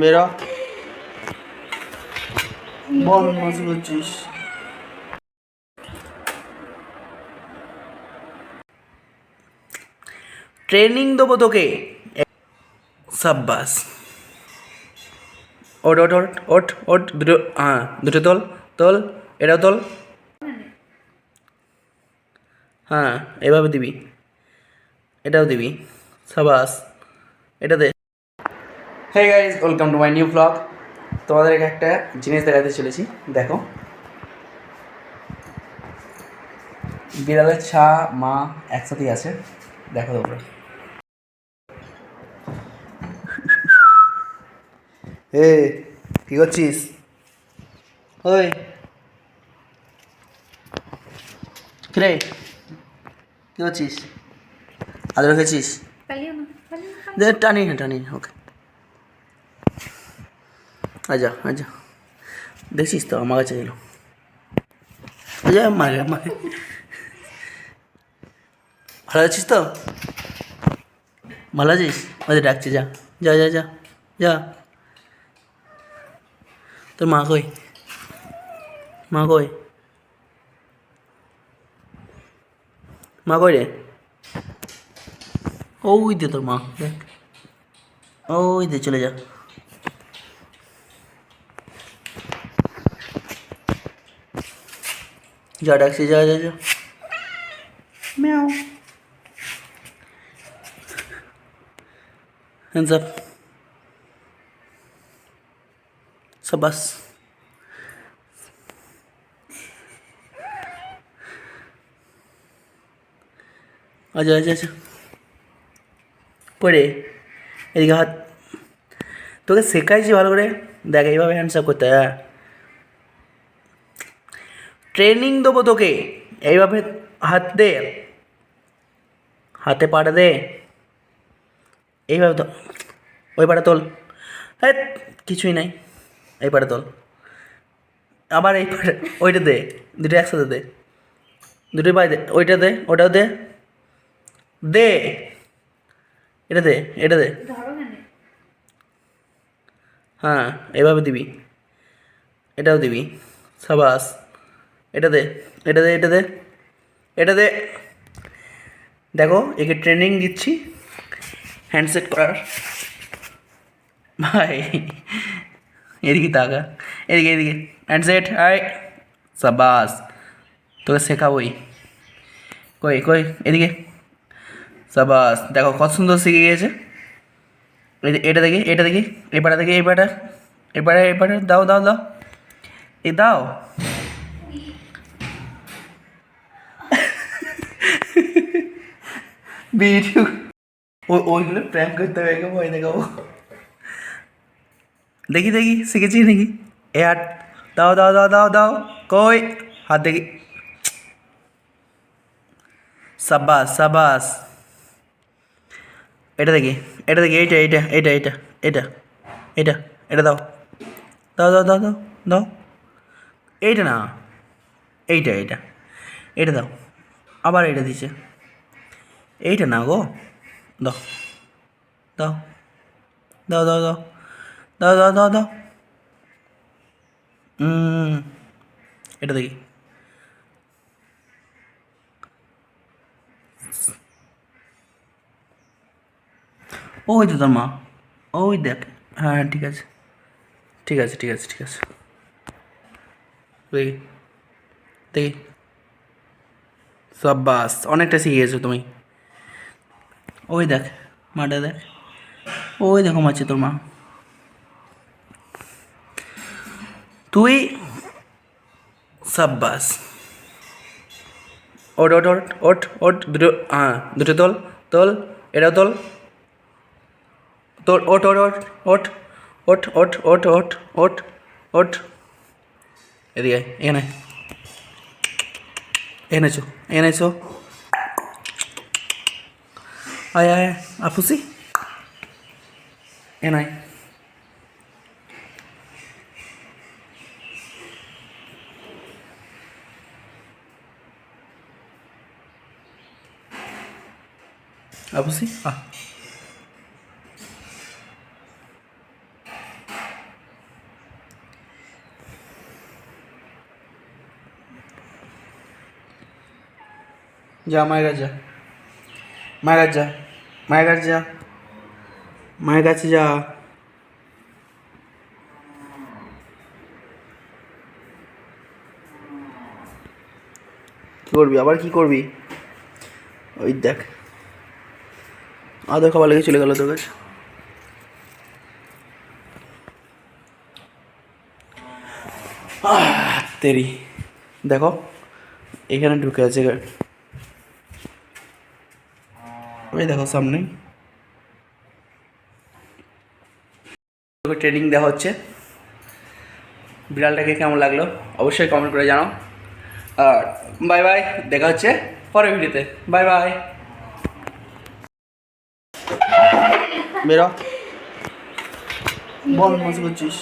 বেরো বল মাসি করছিস ট্রেনিং দেবো তোকে। সাব্বাস। ওট ওট ওট ওট ওট দুটো হ্যাঁ দুটো তোল তোল এটাও তোল। হ্যাঁ এভাবে দিবি। এটাও দিবি। সাবাস এটা দে। Hey guys welcome to my new blog তোমাদেরকে একটা জিনিস দেখাতে চলেছি। দেখো। বিড়ালের ছা মা একসাথেই আছে। দেখো তোমরা। এ কি করছিস? ওই। কিরে? কি করছিস? আদর খেয়েছিস? পালিও না পালিও না দে টানি টানি ওকে। আজা আজা দেখছিস তো, আমার কাছে এলো। আজা মারে মারে। ভালো আছিস তো? ভালো আছিস? ওদের ডাকছে, যা। যা যা যা যা। তোর মা কই? মা কই? মা কই রে? ওই দে তোর মা, দেখ। ওই দে, চলে যা। जा डैक्सी जा जा जा म्याओ हैंड्स अप सबस আচ্ছা আচ্ছা আচ্ছা করে এদিকে হাত তোকে শেখাইছি ভালো করে দেখ এইভাবে হ্যান্ডস আপ করতে হ্যাঁ ট্রেনিং দেবো তোকে। এইভাবে হাত দে। হাতে পাড়ে দে। এইভাবে তো ওই পাড়ে তোল। হ্যাঁ কিছুই নাই। এই পাড়ে তোল। আবার এই পাড়ে ওইটা দে। দুটো একসাথে দে। দুটোই পায়ে দে। ওইটা দে, ওটাও দে। দে। এটা দে এটা দে। হ্যাঁ এভাবে দিবি। এটাও দিবি। সাবাস। এটা দে এটা দে এটা দে এটা দে। দেখো, একে ট্রেনিং দিচ্ছি। হ্যান্ডসেট করার। ভাই, এদিকে তাকা এদিকে এদিকে। হ্যান্ডসেট আয়। সাবাস তোকে শেখাবোই। কই কই, এদিকে। সাবাস দেখো, কত সুন্দর শিখে গিয়েছে। এটা দেখি এটা দেখি এপাটা দেখি এই পাটা এই পাটা দাও দাও দাও। এ, দাও। ভিডিও ওই ওইগুলো প্র্যাঙ্ক করতে হবে, একে ভয় দেখাবো। দেখি দেখি, শিখেছি নাকি? এ হাত দাও দাও দাও দাও দাও, কই? হাত দেখি। সাবাস সাবাস এটা দেখি এটা দেখি, এইটা এইটা এইটা এইটা এটা এটা এটা দাও। দাও দাও দাও দাও দাও। এইটা না, এইটা এইটা এটা দাও। আবার এটা দিছে। এইটা না গো। দাও। দাও। দাও দাও দাও। দাও দাও দাও দাও। এটা দেখি। ওই তো তোর মা। ওই দেখ। হ্যাঁ হ্যাঁ ঠিক আছে। ঠিক আছে ঠিক আছে ঠিক আছে। দেখি। দেখি। সাব্বাস, অনেকটা শিখে গেছো তুমি। ওই দেখ মাটা দেখ ওই দেখো মাছে তোর মা তুই সাব্বাস ওট ওট ওট ওট ওট দুটো হ্যাঁ দুটো তোল তোল এটা তোল তোর ওট ওট ওট ওট ওট ওট ওট ওট ওট ওট এদিকে এখানে এখানে চো আয় আয় আপুসি এ নাই। আপুসি আহ যা মায়েরা যা। মায়ের কাছে যা, মায়ের কাছে যা। মায়ের কাছে যা। কি করবি? আবার কি করবি? ওই দেখ। আদর খাবার লেগে চলে গেল তোর কাছে। তেরি। দেখো, এখানে ঢুকে আছে ওই দেখো সামনে। ট্রেনিং দেওয়া হচ্ছে। বিড়ালটাকে কেমন লাগল? অবশ্যই কমেন্ট করে জানাও। আর বাই বাই দেখা হচ্ছে পরের ভিডিওতে বাই বাই বেরো। বল, মজা করছিস।